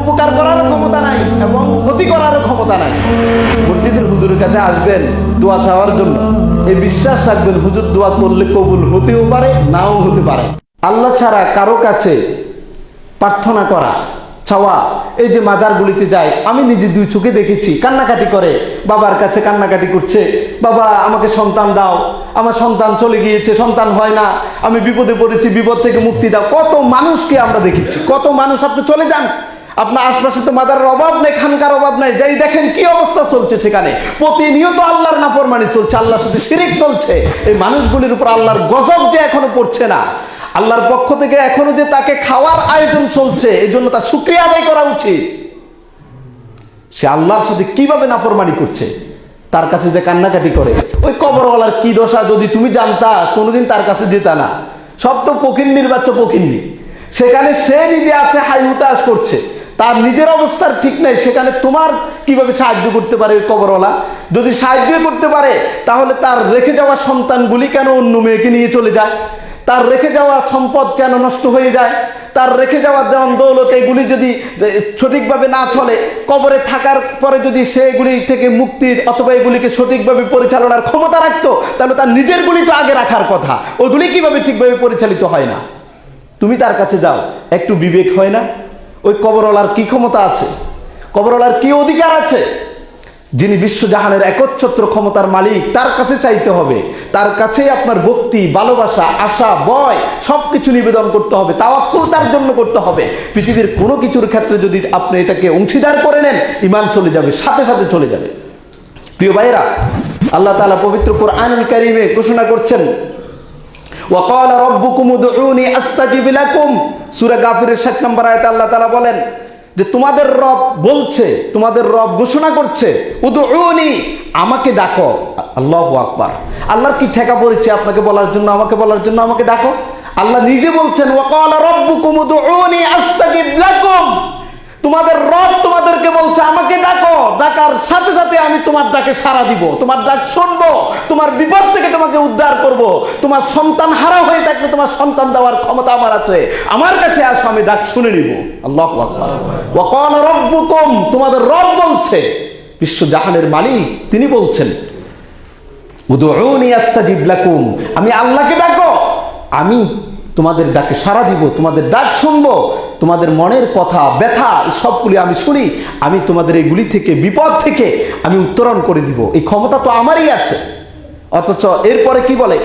উপকার করারও ক্ষমতা নাই এবং ক্ষতি করারও ক্ষমতা নাই। মসজিদের হুজুরের কাছে আসবেন, দোয়া চাওয়ার জন্য। এই বিশ্বাস রাখবেন, হুজুর দোয়া করলে কবুল হতেও পারে, নাও হতে পারে। আল্লাহ ছাড়া কারও কাছে প্রার্থনা করা চাওয়া এই যে মাজারগুলিতে যায়, আমি নিজে দুই চোখে দেখেছি, কান্নাকাটি করে। বাবার কাছে কান্নাকাটি করছে, বাবা, আমাকে সন্তান দাও। আমার সন্তান চলে গিয়েছে, সন্তান হয় না। আমি বিপদে পড়েছি, বিপদ থেকে মুক্তি দাও। কত মানুষকে আমরা দেখেছি, কত মানুষ, আপনি চলে যান। আপনার আশপাশে তো মাদারের অভাব নেই, খানকার অভাব নেই। যাই দেখেন কি অবস্থা চলছে সেখানে। প্রতিনিয়ত আল্লাহর নাফরমানি চলছে, আল্লাহর সাথে শিরিক চলছে। এই মানুষগুলির উপর আল্লাহর গজব যে এখনও পড়ছে না। আল্লাহর পক্ষ থেকে এখনও যে তাকে খাওয়ার আয়োজন চলছে এই জন্য তার শুক্রিয়া আদায় করা উচিত। সে আল্লাহর সাথে কীভাবে নাফরমানি করছে, তার কাছে যে কান্নাকাটি করে, ওই কবরওয়ালার কি দশা যদি তুমি জানতা, কোনোদিন তার কাছে যেতা না। সব তো পকিন্নির বাচ্চা পকিন্নি সেখানে সে নিজে আছে, হাই হুতাশ করছে। তার নিজের অবস্থার ঠিক নাই, সেখানে তোমার কীভাবে সাহায্য করতে পারে ওই কবরওয়ালা? যদি সাহায্য করতে পারে, তাহলে তার রেখে যাওয়া সন্তানগুলি কেন অন্য মেয়েকে নিয়ে চলে যায়? তার রেখে যাওয়া সম্পদ কেন নষ্ট হয়ে যায়? তার রেখে যাওয়া যেমন দৌলত, এগুলি যদি সঠিকভাবে না চলে, কবরে থাকার পরে যদি সেগুলি থেকে মুক্তির অথবা এগুলিকে সঠিকভাবে পরিচালনার ক্ষমতা রাখতো, তাহলে তার নিজের গুলি তো আগে রাখার কথা। ওগুলি কীভাবে ঠিকভাবে পরিচালিত হয় না? তুমি তার কাছে যাও, একটু বিবেক হয় না? ওই কবরওয়ালার কি ক্ষমতা আছে? কবরওয়ালার কি অধিকার আছে? যিনি বিশ্বজাহানের একচ্ছত্র ক্ষমতার মালিক, তার কাছে চাইতে হবে। তার কাছেই আপনার ভক্তি, ভালোবাসা, আশা বয় সব কিছু নিবেদন করতে হবে, তাওয়াক্কুল তার জন্য করতে হবে। পৃথিবীর কোনো কিছুর ক্ষেত্রে যদি আপনি এটাকে অংশীদার করে নেন ইমান চলে যাবে, সাথে সাথে চলে যাবে। প্রিয় ভাইরা আল্লাহ তাআলা পবিত্র কোরআনুল কারীমে ঘোষণা করছেন, ওয়াকাল রব্বুকুম উদউনি আস্তাজিব লাকুম। সূরা গাফিরের 7 নম্বর আয়াতে আল্লাহ তাআলা বলেন যে তোমাদের রব বলছে, তোমাদের রব ঘোষণা করছে, উদউনি, আমাকে ডাকো। আল্লাহ আকবার। আল্লাহর কি ঠেকা পড়েছে আপনাকে বলার জন্য, আমাকে বলার জন্য আমাকে ডাকো? আল্লাহ নিজে বলছেন ওয়াকাল রব্বুকুম উদউনি আস্তাজিব লাকুম। তোমাদের রব তোমাদেরকে বলছে, আমাকে ডাকো। ডাকার সাথে সাথে আমি তোমার ডাকে সাড়া দিব। তোমার ডাক শুনব, তোমার বিপদ থেকে তোমাকে উদ্ধার করব। তোমার সন্তান হারা হয়ে থাকলে তোমার সন্তান দেওয়ার ক্ষমতা আমার আছে। আমার কাছে আসো, আমি ডাক শুনে নিব। আল্লাহ ওয়াকাল রব্বুকুম, তোমাদের রব বলছে, বিশ্ব জাহানের মালিক, তিনি বলছেন আমি আল্লাহকে ডাকো। আমি তোমাদের ডাকে সাড়া দিব, তোমাদের ডাক শুনব। তোমাদের মনের কথা, ব্যথা সবগুলি আমি শুনি, আমি তোমাদের এইগুলি থেকে, বিপদ থেকে আমি উত্তরণ করে দিব। এই ক্ষমতা তো আমারই আছে। অথচ এরপরে কি বলে?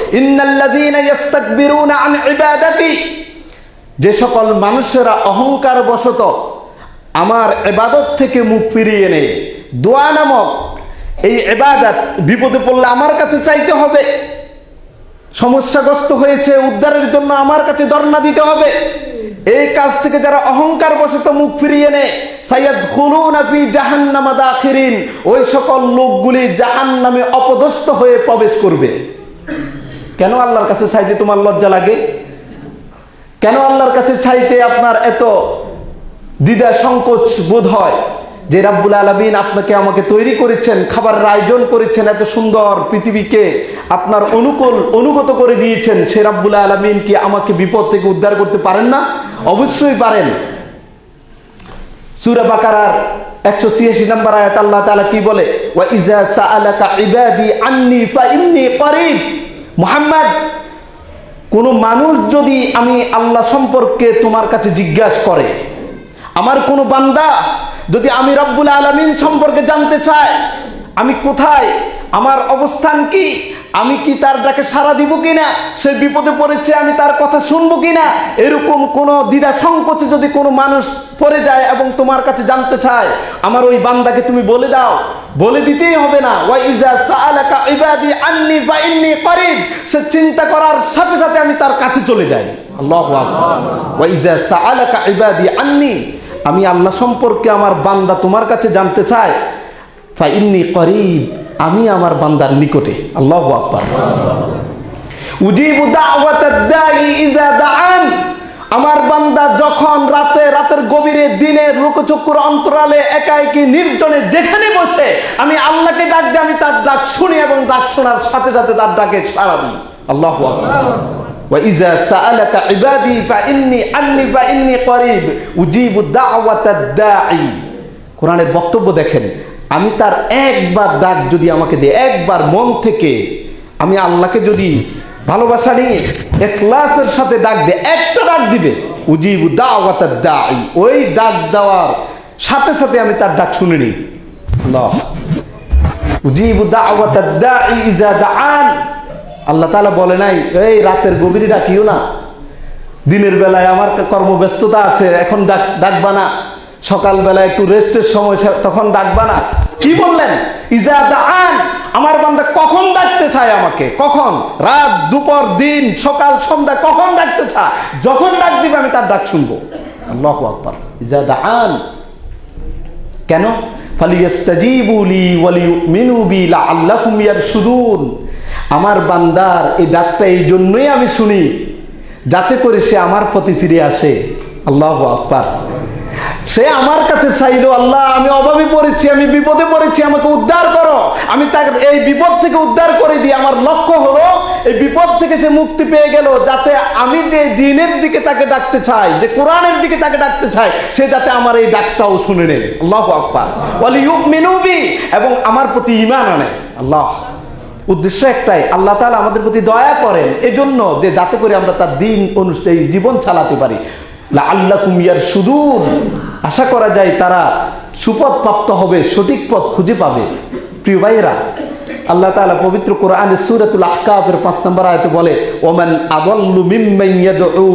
যে সকল মানুষেরা অহংকার বশত আমার এবাদত থেকে মুখ ফিরিয়ে নেয়। দোয়া নামক এই এবাদত বিপদে পড়লে আমার কাছে চাইতে হবে। সমস্যাগ্রস্ত হয়েছে, উদ্ধারের জন্য আমার কাছে ধর্ণা দিতে হবে। এই কাজ থেকে যারা অহংকার বশত মুখ ফিরিয়ে নেয়, সাইয়াদ খুলুন আপনি জাহান্নামা দাখিরিন, ওই সকল লোকগুলি জাহান্নামে অপদস্থ হয়ে প্রবেশ করবে। কেন আল্লাহর কাছে চাইতে তোমার লজ্জা লাগে? কেন আল্লাহর কাছে চাইতে আপনার এত দ্বিধা সংকোচ বোধ হয় যে রাব্বুল আলমিন আপনাকে আমাকে তৈরি করেছেন, খাবারের আয়োজন করেছেন, এত সুন্দর পৃথিবীকে আপনার অনুকূল, অনুগত করে দিয়েছেন, সে রাব্বুল আলমিন কি আমাকে বিপদ থেকে উদ্ধার করতে পারেন না? অবশ্যই পারেন। সুরা বাকারার একশো ছিয়াশি নম্বর আয়াত আল্লাহ তাআলা কি বলে? মুহাম্মদ, কোন মানুষ যদি আমি আল্লাহ সম্পর্কে তোমার কাছে জিজ্ঞাসা করে, আমার কোনো বান্দা যদি আমি রব্বুল আলমিন সম্পর্কে জানতে চায়, আমি কোথায়, আমার অবস্থান কি আমি কি তার ডাকে সাড়া দিব কিনা? সে বিপদে পড়েছে, আমি তার কথা শুনব কিনা? এরকম কোনো দ্বিধা সংকোচে যদি কোনো মানুষ পড়ে যায় এবং তোমার কাছে জানতে চায়, আমার ওই বান্দাকে তুমি বলে দাও। বলে দিতেই হবে না সে চিন্তা করার সাথে সাথে আমি তার কাছে চলে যাই। আল্লাহু আন্নি, আমি আল্লাহ সম্পর্কে আমার বান্দা তোমার কাছে জানতে চায়, ফা ইন্নী করিব। আমি আমার বান্দার নিকটে আল্লাহু আকবার উজিবু দাওয়াতাদ দাঈ ইজা দাআন আমার বান্দা যখন রাতে রাতের গভীরে দিনের লুকোচক্ষুর অন্তরালে একা একই নির্জনে যেখানে বসে আমি আল্লাহকে ডাক দিই আমি তার ডাক শুনি এবং ডাক শোনার সাথে সাথে তার ডাকে সাড়া দিই আল্লাহ وإذا سألك عبادي فإني عني فإني قريب أجيب دعوة الداعي কোরআনের বক্তব্য দেখেন আমি তার একবার ডাক যদি আমাকে দিয়ে, একবার মন থেকে আমি আল্লাহকে যদি ভালোবাসা নিয়ে এখলাসের সাথে ডাক দে একটা ডাক দিবে, উজিবু দাওয়াত দাই ওই ডাক দেওয়ার সাথে সাথে আমি তার ডাক শুনে নিই। উজিবু দাওয়াত দাই ইজা দাআন। আল্লাহ তাআলা বলে নাই, এই রাতের গভীরে ডাকিও না। দিনের বেলায় আমার কর্মব্যস্ততা আছে, এখন ডাক, ডাকবা না। সকালবেলা একটু রেস্টের সময় তখন ডাকবা না। কি বললেন? দাআন, আমার বান্দা কখন ডাকতে চায় আমাকে? কখন? রাত, দুপুর, দিন, সকাল, সন্ধ্যা, কখন ডাকতে চায়? যখন ডাক দিবে, আমি তার ডাক শুনব। আকবার। ইজা দাআন। কেন? আমার বান্দার এই ডাকটা এই জন্যই আমি শুনি, যাতে করে সে আমার প্রতি ফিরে আসে। আল্লাহ আকবার। সে আমার কাছে চাইলো, আল্লাহ, আমি অভাবে পড়েছি, আমি বিপদে পড়েছি, আমাকে উদ্ধার করো। আমি তাকে এই বিপদ থেকে উদ্ধার করে দিই। আমার লক্ষ্য হলো, এই বিপদ থেকে সে মুক্তি পেয়ে গেল, যাতে আমি যে দিনের দিকে তাকে ডাকতে চাই, যে কোরআনের দিকে তাকে ডাকতে চাই, সে যাতে আমার এই ডাকটাও শুনে নেয়। আল্লাহ আকবার। বলি ইউক মিনুবি এবং আমার প্রতি ইমান আনে। আল্লাহ, উদ্দেশ্য একটাই, আল্লাহ তাআলা আমাদের প্রতি দয়া করেন। এজন্য যে যাতে করে আমরা তার দিন অনুষ্ঠেয় জীবন চালাতে পারি। আল্লাহ কুমিয়ার সুদূর আশা করা যায় তারা সুপথ প্রাপ্ত হবে, সঠিক পথ খুঁজে পাবে। প্রিয় ভাইয়েরা, আল্লাহ তাআলা পবিত্র কোরআন সূরাতুল আহকাফের পাঁচ নম্বর আয়াতে বলে, ওমান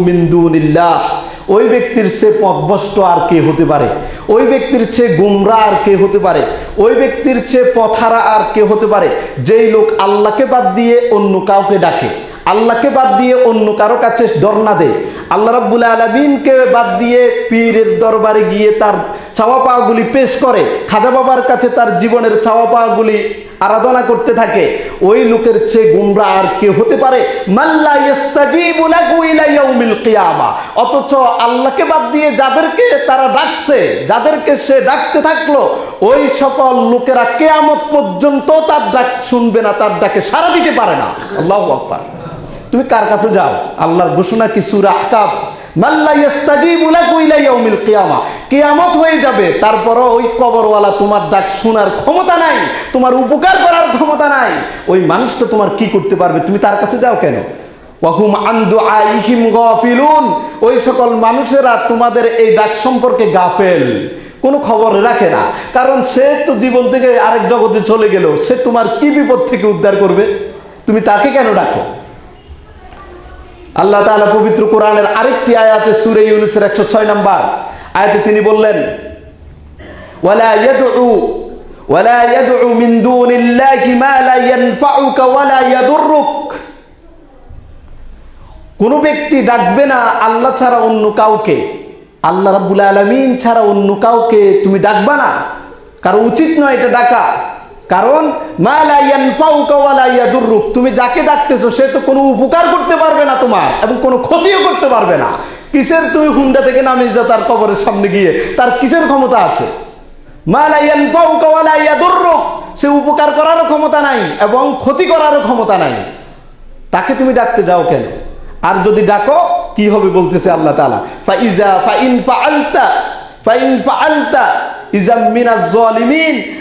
মিন দুনিল্লাহ। ওই ব্যক্তির চেয়ে পথভ্রষ্ট আর কে হতে পারে? ওই ব্যক্তির চেয়ে গুমরা আর কে হতে পারে? ওই ব্যক্তির চেয়ে পথারা আর কে হতে পারে? যেই লোক আল্লাহকে বাদ দিয়ে অন্য কাউকে ডাকে। আল্লাহকে বাদ দিয়ে অন্য কারও কাছে ডর না দেয় আল্লাহ রাব্বুল আলমিনকে বাদ দিয়ে পীরের দরবারে গিয়ে তার চাওয়া পাওয়াগুলি পেশ করে। খাজা বাবার কাছে তার জীবনের চাওয়া পাওয়াগুলি আরাধনা করতে থাকে। ওই লোকের চেয়ে গুমরা আর কে হতে পারে? অথচ আল্লাহকে বাদ দিয়ে যাদেরকে তারা ডাকছে, যাদেরকে সে ডাকতে থাকল, ওই সকল লোকেরা কেয়ামত পর্যন্ত তার ডাক শুনবে না, তার ডাকে সাড়া দিতে পারে না। আল্লাহু তুমি কার কাছে যাও? আল্লাহর ঘোষণা কি সূরা আহকাফ মাল্লা ইস্তাজিবু লাহু ইলা ইয়াউমিল কিয়ামা। হয়ে যাবে, তারপরও ওই কবরওয়ালা তোমার ডাক শোনার ক্ষমতা নাই, তোমার উপকার করার ক্ষমতা নাই। ওই মানুষটা তোমার কি করতে পারবে? তুমি তার কাছে যাও কেন? ওয়াহুম আন দুআইহিম গাফিলুন। ওই সকল মানুষেরা তোমাদের এই ডাক সম্পর্কে গাফেল। কোনো খবর রাখে না। কারণ সে তো জীবন থেকে আরেক জগতে চলে গেল। সে তোমার কি বিপদ থেকে উদ্ধার করবে? তুমি তাকে কেন ডাকো? আল্লাহ তাআলা পবিত্র কোরআনের আরেকটি আয়াতে সূরা ইউনূসের 106 নাম্বার আয়াতে তিনি বললেন, ওয়ালা ইয়াদউ ওয়ালা ইয়াদউ মিন দুনিল্লাহি মা লা ইয়ানফাউকা ওয়ালা ইয়াদুররুক। কোন ব্যক্তি ডাকবে না আল্লাহ ছাড়া অন্য কাউকে, আল্লাহ রাব্বুল আলামিন ছাড়া অন্য কাউকে তুমি ডাকবা না। কারণ উচিত নয় এটা ডাকা। কারণ তুমি যাকে ডাকতেছো, সে তো কোনো উপকার করতে পারবে না তোমার এবং কোনো ক্ষতিও করতে পারবে না। কিসের তুমি হুন্ডা থেকে নামিয়ে যাও তার কবরের সামনে গিয়ে? তার কিসের ক্ষমতা আছে? সে উপকার করারও ক্ষমতা নাই এবং ক্ষতি করারও ক্ষমতা নাই। তাকে তুমি ডাকতে যাও কেন? আর যদি ডাকো, কি হবে বলতেছে আল্লাহ তাআলা? ফাইজা ফাইন ফাআলতা ফাইন ফাআলতা ইজাম মিনাজ জালিমিন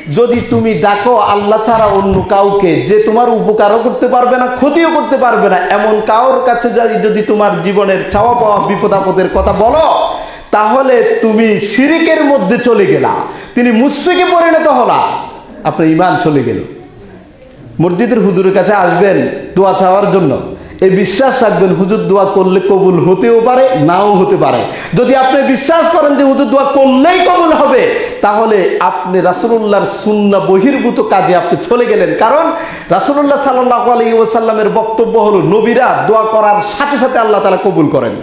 যদি তুমি ডাকো, আল্লাহ ছাড়া অন্য কাউকে যে তোমার উপকারও করতে পারবে না, ক্ষতিও করতে পারবে না, এমন কারোর কাছে যদি যদি তোমার জীবনের চাওয়া পাওয়া বিপদ আপদের কথা বলো, তাহলে তুমি শিরিকের মধ্যে চলে গেলা। তিনি মুশ্রিকে পরিণত হলা। আপনার ইমান চলে গেল। মসজিদের হুজুরের কাছে আসবেন, দোয়া চাওয়ার জন্য। এই বিশ্বাস রাখবেন, হুজুর দোয়া করলে কবুল হতেও পারে, নাও হতে পারে। যদি আপনি বিশ্বাস করেন যে হুজুর দোয়া করলেই কবুল হবে, তাহলে আপনি রাসুল্লাহর সুন্না বহির্ভূত কাজে আপনি চলে গেলেন। কারণ রাসুল্লাহ সাল্লাহ আলী ওসাল্লামের বক্তব্য হলো, নবীরা দোয়া করার সাথে সাথে আল্লাহ তালা কবুল করেন।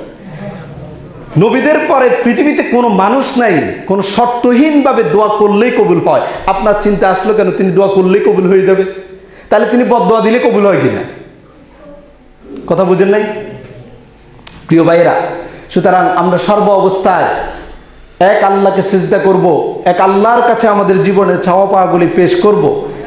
নবীদের পরে পৃথিবীতে কোনো মানুষ নাই, কোনো শর্তহীনভাবে দোয়া করলেই কবুল হয়। আপনার চিন্তা আসলো কেন? তিনি দোয়া করলেই কবুল হয়ে যাবে। তাহলে তিনি বদোয়া দিলে কবুল হয় কিনা? কথা বুঝেন নাই? প্রিয় ভাইয়েরা, সুতরাং আমরা সর্ব অবস্থায় এক আল্লাহকে চেষ্টা করব, এক আল্লাহর কাছে আমাদের জীবনের চাওয়া পাওয়াগুলি পেশ করব।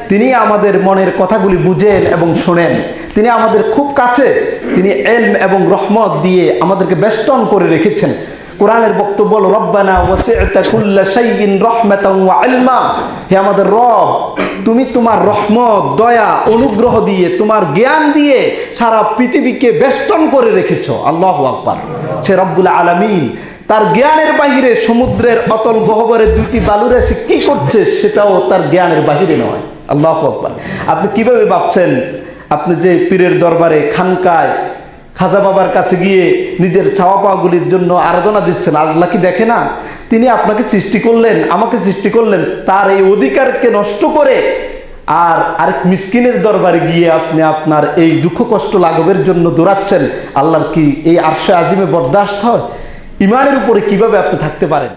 তিনি আমাদের মনের কথাগুলি বুঝেন এবং শোনেন। তিনি আমাদের খুব কাছে, তিনি এলম এবং রহমত দিয়ে আমাদেরকে বেষ্টন করে রেখেছেন। কোরআনের বক্তব্য রব্বানা ওয়াসি'তা কুল্লা শাইইন রাহমাতাও ওয়া ইলমা। হে আমাদের রব, তুমি তোমার রহমত, দয়া, অনুগ্রহ দিয়ে, তোমার জ্ঞান দিয়ে সারা পৃথিবীকে বেষ্টন করে রেখেছো। আল্লাহু আকবার। সে রব্বুল আলামিন তার জ্ঞানের বাহিরে সমুদ্রের অতল গহবরে দুইটি বালুরে সে কি করছে সেটাও তার জ্ঞানের বাহিরে নয়। আল্লাহ আকবার। আপনি কীভাবে ভাবছেন, আপনি যে পীরের দরবারে খানকায় খাজা বাবার কাছে গিয়ে নিজের চাওয়া পাওয়াগুলির জন্য আরাধনা দিচ্ছেন। আল্লাহ কি দেখে না? তিনি আপনাকে সৃষ্টি করলেন, আমাকে সৃষ্টি করলেন, তার এই অধিকারকে নষ্ট করে আর আরেক মিসকিনের দরবারে গিয়ে আপনি আপনার এই দুঃখ কষ্ট লাঘবের জন্য দৌড়াচ্ছেন। আল্লাহর কি এই আর্শে আজিমে বরদাস্ত হয়? ইমানের উপরে কীভাবে আপনি থাকতে পারেন?